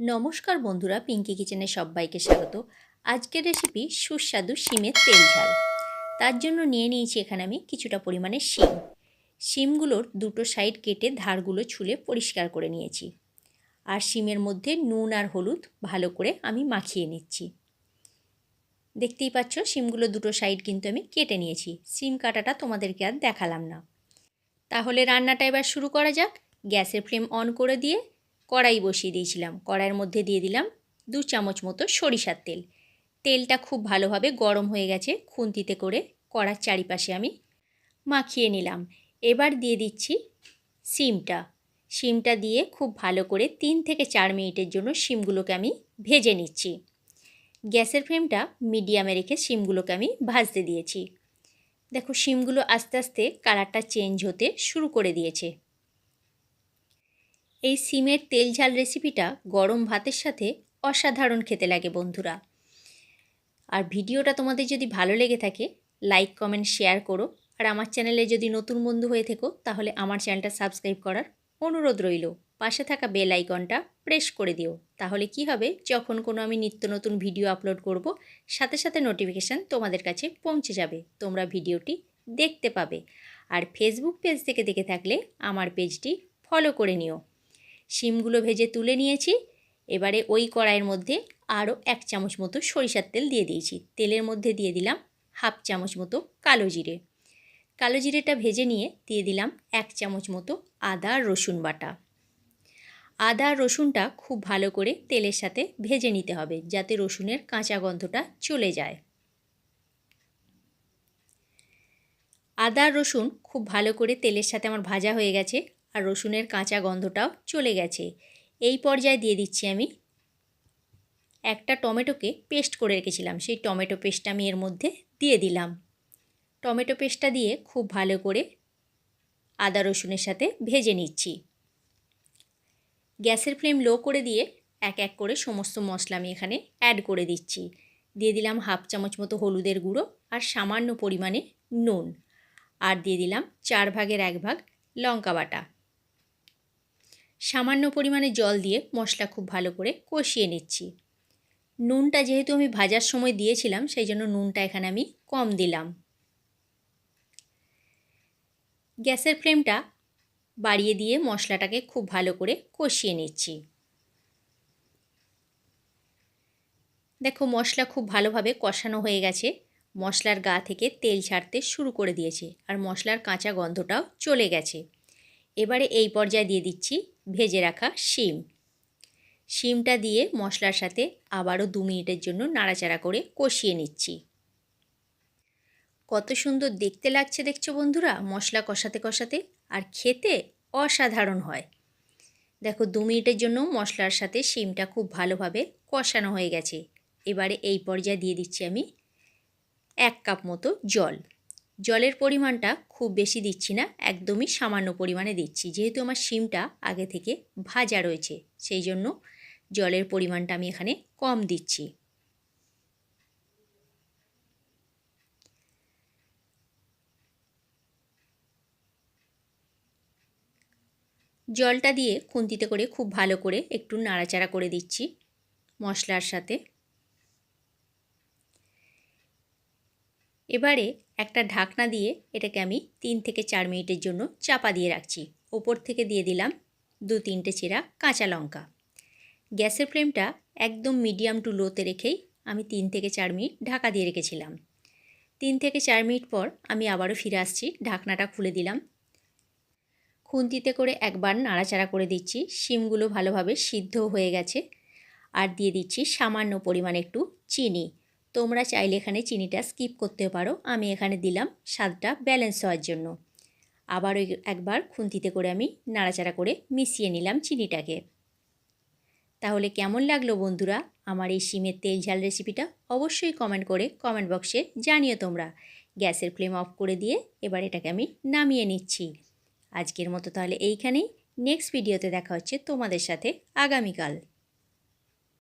নমস্কার বন্ধুরা পিঙ্কি কিচেনে সবাইকে স্বাগত। আজকের রেসিপি সুস্বাদু শিমের তেল ঝাল। তার জন্য নিয়ে নিয়েছি এখানে আমি কিছুটা পরিমাণে শিম। শিমগুলোর দুটো সাইড কেটে ধারগুলো ছুলে পরিষ্কার করে নিয়েছি। আর শিমের মধ্যে নুন আর হলুদ ভালো করে আমি মাখিয়ে নিচ্ছি। দেখতেই পাচ্ছ, শিমগুলো দুটো সাইড কিন্তু আমি কেটে নিয়েছি। শিম কাটাটা তোমাদেরকে আর দেখালাম না। তাহলে রান্নাটা এবার শুরু করা যাক। গ্যাসের ফ্লেম অন করে দিয়ে কড়াই বসিয়ে দিয়েছিলাম। কড়াইয়ের মধ্যে দিয়ে দিলাম দু চামচ মতো সরিষার তেল। তেলটা খুব ভালোভাবে গরম হয়ে গেছে, খুন্তিতে করে কড়ার চারিপাশে আমি মাখিয়ে নিলাম। এবার দিয়ে দিচ্ছি সিমটা শিমটা দিয়ে খুব ভালো করে তিন থেকে চার মিনিটের জন্য শিমগুলোকে আমি ভেজে নিচ্ছি। গ্যাসের ফ্লেমটা মিডিয়ামে রেখে শিমগুলোকে আমি ভাজতে দিয়েছি। দেখো, শিমগুলো আস্তে আস্তে কালারটা চেঞ্জ হতে শুরু করে দিয়েছে। এই সিমের তেল ঝাল রেসিপিটা গরম ভাতের সাথে অসাধারণ খেতে লাগে বন্ধুরা। আর ভিডিওটা তোমাদের যদি ভালো লেগে থাকে লাইক কমেন্ট শেয়ার করো। আর আমার চ্যানেলে যদি নতুন বন্ধু হয়ে থেকো, তাহলে আমার চ্যানেলটা সাবস্ক্রাইব করার অনুরোধ রইল। পাশে থাকা বেল আইকনটা প্রেস করে দিও। তাহলে কি হবে? যখন কোনো আমি নিত্য নতুন ভিডিও আপলোড করব, সাথে সাথে নোটিফিকেশান তোমাদের কাছে পৌঁছে যাবে। তোমরা ভিডিওটি দেখতে পাবে। আর ফেসবুক পেজ থেকে দেখে থাকলে আমার পেজটি ফলো করে নিও। শিমগুলো ভেজে তুলে নিয়েছি। এবারে ওই কড়াইয়ের মধ্যে আরও এক চামচ মতো সরিষার তেল দিয়ে দিয়েছি। তেলের মধ্যে দিয়ে দিলাম হাফ চামচ মতো কালো জিরে। কালো জিরেটা ভেজে নিয়ে দিয়ে দিলাম এক চামচ মতো আদা রসুন বাটা। আদা রসুনটা খুব ভালো করে তেলের সাথে ভেজে নিতে হবে যাতে রসুনের কাঁচা গন্ধটা চলে যায়। আদা রসুন খুব ভালো করে তেলের সাথে আমার ভাজা হয়ে গেছে। আর রসুনের কাঁচা গন্ধটাও চলে গেছে। এই পর্যায়ে দিয়ে দিচ্ছি আমি একটা টমেটোকে পেস্ট করে রেখেছিলাম। সেই টমেটো পেস্টটা আমি এর মধ্যে দিয়ে দিলাম। টমেটো পেস্টটা দিয়ে খুব ভালো করে আদা রসুনের সাথে ভেজে নিচ্ছি। গ্যাসের ফ্লেম লো করে দিয়ে এক এক করে সমস্ত মশলা আমি এখানে অ্যাড করে দিচ্ছি। দিয়ে দিলাম হাফ চামচ মতো হলুদের গুঁড়ো আর সামান্য পরিমাণে নুন। আর দিয়ে দিলাম চার ভাগের এক ভাগ লঙ্কা বাটা। সামান্য পরিমাণে জল দিয়ে মশলা খুব ভালো করে কষিয়ে নিচ্ছি। নুনটা যেহেতু আমি ভাজার সময় দিয়েছিলাম, সেই জন্য নুনটা এখানে আমি কম দিলাম। গ্যাসের ফ্লেমটা বাড়িয়ে দিয়ে মশলাটাকে খুব ভালো করে কষিয়ে নিচ্ছি। দেখো, মশলা খুব ভালোভাবে কষানো হয়ে গেছে। মশলার গা থেকে তেল ছাড়তে শুরু করে দিয়েছে, আর মশলার কাঁচা গন্ধটাও চলে গেছে। এবারে এই পর্যায়ে দিয়ে দিচ্ছি ভেজে রাখা শিম। শিমটা দিয়ে মশলার সাথে আবারও দু মিনিটের জন্য নাড়াচাড়া করে কষিয়ে নিচ্ছি। কত সুন্দর দেখতে লাগছে দেখছ বন্ধুরা, মশলা কষাতে কষাতে, আর খেতে অসাধারণ হয়। দেখো, দু মিনিটের জন্য মশলার সাথে শিমটা খুব ভালোভাবে কষানো হয়ে গেছে। এবারে এই পর্যায়ে দিয়ে দিচ্ছি আমি এক কাপ মতো জল। জলের পরিমাণটা খুব বেশি দিচ্ছি না, একদমই সামান্য পরিমাণে দিচ্ছি। যেহেতু আমার শিমটা আগে থেকে ভাজা রয়েছে, সেই জন্য জলের পরিমাণটা আমি এখানে কম দিচ্ছি। জলটা দিয়ে খুন্তিতে করে খুব ভালো করে একটু নাড়াচাড়া করে দিচ্ছি মশলার সাথে। এবারে একটা ঢাকনা দিয়ে এটাকে আমি তিন থেকে চার মিনিটের জন্য চাপা দিয়ে রাখছি। ওপর থেকে দিয়ে দিলাম দু তিনটে চেরা কাঁচা লঙ্কা। গ্যাসের ফ্লেমটা একদম মিডিয়াম টু লোতে রেখেই আমি তিন থেকে চার মিনিট ঢাকা দিয়ে রেখেছিলাম। তিন থেকে চার মিনিট পর আমি আবারও ফিরে আসছি, ঢাকনাটা খুলে দিলাম। খুন্তিতে করে একবার নাড়াচাড়া করে দিচ্ছি, শিমগুলো ভালোভাবে সিদ্ধ হয়ে গেছে। আর দিয়ে দিচ্ছি সামান্য পরিমাণ একটু চিনি। তোমরা চাইলে এখানে চিনিটা স্কিপ করতে পারো। আমি এখানে দিলাম স্বাদটা ব্যালেন্স হওয়ার জন্য। আবার একবার খুন্তিতে করে আমি নাড়াচাড়া করে মিশিয়ে নিলাম চিনিটাকে। তাহলে কেমন লাগল বন্ধুরা? আমার এই সিমের তেল ঝাল রেসিপিটা অবশ্যই কমেন্ট করে কমেন্ট বক্সে জানিও তোমরা। গ্যাসের ফ্লেম অফ করে দিয়ে এবার এটাকে আমি নামিয়ে নিচ্ছি। আজকের মতো তাহলে এইখানেই। নেক্সট ভিডিওতে দেখা হচ্ছে তোমাদের সাথে আগামীকাল।